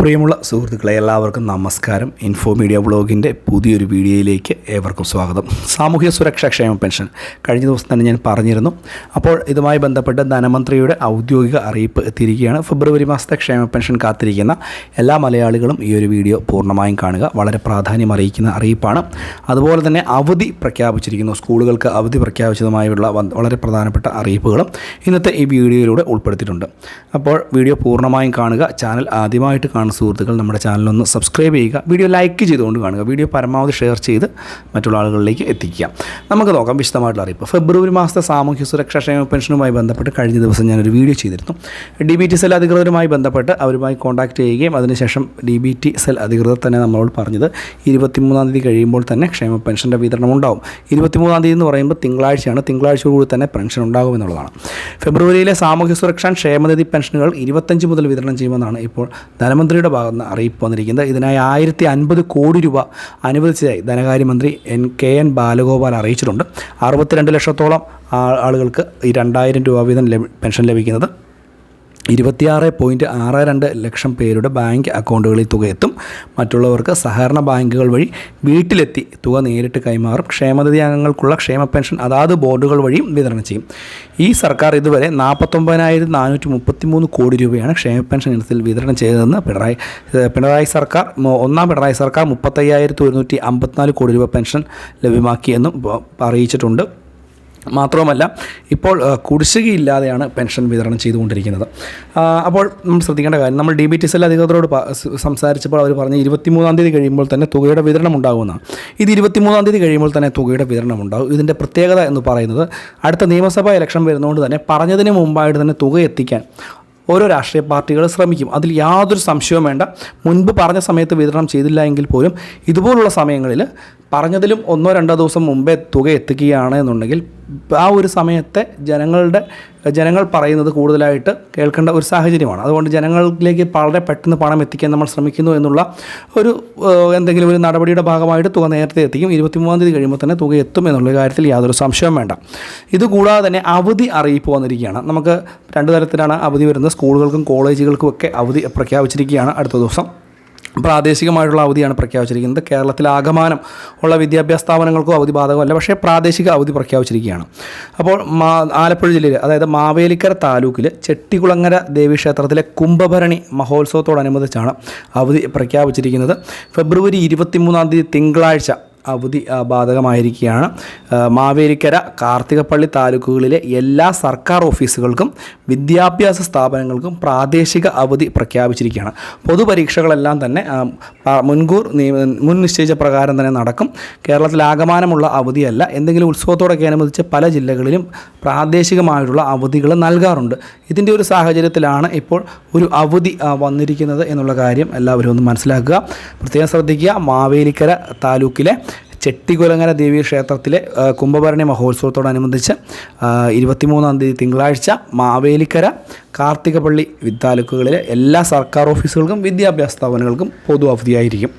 പ്രിയമുള്ള സുഹൃത്തുക്കളെ എല്ലാവർക്കും നമസ്കാരം. ഇൻഫോ മീഡിയ ബ്ലോഗിന്റെ പുതിയൊരു വീഡിയോയിലേക്ക് ഏവർക്കും സ്വാഗതം. സാമൂഹ്യ സുരക്ഷാ ക്ഷേമ പെൻഷൻ. കഴിഞ്ഞ ദിവസം തന്നെ ഞാൻ പറഞ്ഞിരുന്നു. അപ്പോൾ ഇതുമായി ബന്ധപ്പെട്ട് ധനമന്ത്രിയുടെ ഔദ്യോഗിക അറിയിപ്പ് എത്തിയിരിക്കുകയാണ്. ഫെബ്രുവരി മാസത്തെ ക്ഷേമ പെൻഷൻ കാത്തിരിക്കുന്ന എല്ലാ മലയാളികളും ഈ ഒരു വീഡിയോ പൂർണമായും കാണുക. വളരെ പ്രാധാന്യം അറിയിക്കുന്ന അറിയിപ്പാണ്. അതുപോലെ തന്നെ അവധി പ്രഖ്യാപിച്ചിരിക്കുന്നു. സ്കൂളുകൾക്ക് അവധി പ്രഖ്യാപിച്ചതുമായുള്ള വളരെ പ്രധാനപ്പെട്ട അറിയിപ്പുകളും ഇന്നത്തെ ഈ വീഡിയോയിലൂടെ ഉൾപ്പെടുത്തിയിട്ടുണ്ട്. അപ്പോൾ വീഡിയോ പൂർണമായും കാണുക. ചാനൽ ആദ്യമായിട്ട് കാണുന്ന സുഹൃത്തുക്കൾ നമ്മുടെ ചാനലൊന്ന് സബ്സ്ക്രൈബ് ചെയ്യുക വീഡിയോ ലൈക്ക് ചെയ്തുകൊണ്ട് കാണുക വീഡിയോ പരമാവധി ഷെയർ ചെയ്ത് മറ്റുള്ള ആളുകളിലേക്ക് എത്തിക്കുക. നമുക്ക് നോക്കാം വിശദമായിട്ടുള്ള അറിയിപ്പ്. ഫെബ്രുവരി മാസത്തെ സാമൂഹ്യ സുരക്ഷാ ക്ഷേമ പെൻഷനുമായി ബന്ധപ്പെട്ട് കഴിഞ്ഞ ദിവസം ഞാനൊരു വീഡിയോ ചെയ്തിരുന്നു. ഡി ബി ടി സെൽ അധികൃതരുമായി ബന്ധപ്പെട്ട് അവരുമായി കോൺടാക്ട് ചെയ്യുകയും അതിനുശേഷം ഡി ബി ടി സെൽ അധികൃതർ തന്നെ നമ്മളോട് പറഞ്ഞത് ഇരുപത്തിമൂന്നാം തീയതി കഴിയുമ്പോൾ തന്നെ ക്ഷേമ പെൻഷന്റെ വിതരണം ഉണ്ടാവും. ഇരുപത്തിമൂന്നാം തീയതി എന്ന് പറയുമ്പോൾ തിങ്കളാഴ്ചയാണ് തിങ്കളാഴ്ചയോടുകൂടി തന്നെ പെൻഷൻ ഉണ്ടാകും എന്നുള്ളതാണ്. ഫെബ്രുവരിയിലെ സാമൂഹ്യ സുരക്ഷാ ക്ഷേമനിധി പെൻഷനുകൾ ഇരുപത്തഞ്ച് മുതൽ വിതരണം ചെയ്യുമെന്നാണ് ഇപ്പോൾ ധനമന്ത്രിയുടെ ഭാഗത്ത് നിന്ന് അറിയിപ്പ് വന്നിരിക്കുന്നത്. ഇതിനായി ആയിരത്തി അൻപത് കോടി രൂപ അനുവദിച്ചതായി ധനകാര്യമന്ത്രി എൻ കെ എൻ ബാലഗോപാൽ അറിയിച്ചിട്ടുണ്ട്. അറുപത്തിരണ്ട് ലക്ഷത്തോളം ആളുകൾക്ക് ഈ രണ്ടായിരം രൂപ വീതം പെൻഷൻ ലഭിക്കുന്നത് ഇരുപത്തിയാറ് പോയിന്റ് ആറ് രണ്ട് ലക്ഷം പേരുടെ ബാങ്ക് അക്കൗണ്ടുകളിൽ തുക എത്തും. മറ്റുള്ളവർക്ക് സഹകരണ ബാങ്കുകൾ വഴി വീട്ടിലെത്തി തുക നേരിട്ട് കൈമാറും. ക്ഷേമനിധി അംഗങ്ങൾക്കുള്ള ക്ഷേമ പെൻഷൻ അതാത് ബോർഡുകൾ വഴിയും വിതരണം ചെയ്യും. ഈ സർക്കാർ ഇതുവരെ നാൽപ്പത്തൊമ്പതിനായിരത്തി നാനൂറ്റി മുപ്പത്തി മൂന്ന് കോടി രൂപയാണ് ക്ഷേമ പെൻഷൻ ഇനത്തിൽ വിതരണം ചെയ്തതെന്ന് പിണറായി പിണറായി സർക്കാർ ഒന്നാം പിണറായി സർക്കാർ മുപ്പത്തയ്യായിരത്തി ഒരുന്നൂറ്റി അമ്പത്തിനാല് കോടി രൂപ പെൻഷൻ ലഭ്യമാക്കിയെന്നും അറിയിച്ചിട്ടുണ്ട്. മാത്രവുമല്ല ഇപ്പോൾ കുടിശ്ശികയില്ലാതെയാണ് പെൻഷൻ വിതരണം ചെയ്തുകൊണ്ടിരിക്കുന്നത്. അപ്പോൾ നമ്മൾ ശ്രദ്ധിക്കേണ്ട കാര്യം നമ്മൾ ഡി ബി ടി സെൽ അധികൃതരോട് സംസാരിച്ചപ്പോൾ അവർ പറഞ്ഞ് ഇരുപത്തിമൂന്നാം തീയതി കഴിയുമ്പോൾ തന്നെ തുകയുടെ വിതരണം ഉണ്ടാകുമെന്നാണ്. ഇത് ഇരുപത്തിമൂന്നാം തീയതി കഴിയുമ്പോൾ തന്നെ തുകയുടെ വിതരണം ഉണ്ടാകും. ഇതിന്റെ പ്രത്യേകത എന്ന് പറയുന്നത് അടുത്ത നിയമസഭാ ഇലക്ഷൻ വരുന്നതുകൊണ്ട് തന്നെ പറഞ്ഞതിന് മുമ്പായിട്ട് തന്നെ തുക എത്തിക്കാൻ ഓരോ രാഷ്ട്രീയ പാർട്ടികൾ ശ്രമിക്കും. അതിൽ യാതൊരു സംശയവും വേണ്ട. മുൻപ് പറഞ്ഞ സമയത്ത് വിതരണം ചെയ്തില്ല എങ്കിൽ പോലും ഇതുപോലുള്ള സമയങ്ങളിൽ പറഞ്ഞതിലും ഒന്നോ രണ്ടോ ദിവസം മുമ്പേ തുക എത്തിക്കുകയാണ് എന്നുണ്ടെങ്കിൽ ആ ഒരു സമയത്തെ ജനങ്ങളുടെ ജനങ്ങൾ പറയുന്നത് കൂടുതലായിട്ട് കേൾക്കേണ്ട ഒരു സാഹചര്യമാണ്. അതുകൊണ്ട് ജനങ്ങളിലേക്ക് വളരെ പെട്ടെന്ന് പണം എത്തിക്കാൻ നമ്മൾ ശ്രമിക്കുന്നു എന്നുള്ള ഒരു എന്തെങ്കിലും ഒരു നടപടിയുടെ ഭാഗമായിട്ട് തുക നേരത്തെ എത്തിക്കും. ഇരുപത്തിമൂന്നാം തീയതി കഴിയുമ്പോൾ തന്നെ തുക എത്തും എന്നുള്ള കാര്യത്തിൽ യാതൊരു സംശയവും വേണ്ട. ഇതുകൂടാതെ തന്നെ അവധി അറിയിപ്പ് വന്നിരിക്കുകയാണ്. നമുക്ക് രണ്ട് തരത്തിലാണ് അവധി വരുന്നത്. സ്കൂളുകൾക്കും കോളേജുകൾക്കും ഒക്കെ അവധി പ്രഖ്യാപിച്ചിരിക്കുകയാണ് അടുത്ത ദിവസം. പ്രാദേശികമായിട്ടുള്ള അവധിയാണ് പ്രഖ്യാപിച്ചിരിക്കുന്നത്. കേരളത്തിൽ ആകമാനം ഉള്ള വിദ്യാഭ്യാസ സ്ഥാപനങ്ങൾക്കും അവധി ബാധകമല്ല പക്ഷേ പ്രാദേശിക അവധി പ്രഖ്യാപിച്ചിരിക്കുകയാണ്. അപ്പോൾ മാ ആലപ്പുഴ ജില്ലയിൽ അതായത് മാവേലിക്കര താലൂക്കിൽ ചെട്ടികുളങ്ങര ദേവീക്ഷേത്രത്തിലെ കുംഭഭരണി മഹോത്സവത്തോടനുബന്ധിച്ചാണ് അവധി പ്രഖ്യാപിച്ചിരിക്കുന്നത്. ഫെബ്രുവരി ഇരുപത്തിമൂന്നാം തീയതി തിങ്കളാഴ്ച അവധി ബാധകമായിരിക്കുകയാണ്. മാവേലിക്കര കാർത്തികപ്പള്ളി താലൂക്കുകളിലെ എല്ലാ സർക്കാർ ഓഫീസുകൾക്കും വിദ്യാഭ്യാസ സ്ഥാപനങ്ങൾക്കും പ്രാദേശിക അവധി പ്രഖ്യാപിച്ചിരിക്കുകയാണ്. പൊതുപരീക്ഷകളെല്ലാം തന്നെ മുൻകൂർ മുൻ നിശ്ചയിച്ച പ്രകാരം തന്നെ നടക്കും. കേരളത്തിൽ ആഗമാനമുള്ള അവധിയല്ല. എന്തെങ്കിലും ഉത്സവത്തോടൊക്കെ അനുബന്ധിച്ച് പല ജില്ലകളിലും പ്രാദേശികമായിട്ടുള്ള അവധികൾ നൽകാറുണ്ട്. ഇതിന്റെ ഒരു സാഹചര്യത്തിലാണ് ഇപ്പോൾ ഒരു അവധി വന്നിരിക്കുന്നത് എന്നുള്ള കാര്യം എല്ലാവരും ഒന്ന് മനസ്സിലാക്കുക. പ്രത്യേകം ശ്രദ്ധിക്കുക. മാവേലിക്കര താലൂക്കിലെ ചെട്ടികുലങ്ങര ദേവീ ക്ഷേത്രത്തിലെ കുംഭഭരണി മഹോത്സവത്തോടനുബന്ധിച്ച് ഇരുപത്തിമൂന്നാം തീയതി തിങ്കളാഴ്ച മാവേലിക്കര കാർത്തികപ്പള്ളി താലൂക്കുകളിലെ എല്ലാ സർക്കാർ ഓഫീസുകൾക്കും വിദ്യാഭ്യാസ സ്ഥാപനങ്ങൾക്കും പൊതു അവധിയായിരിക്കും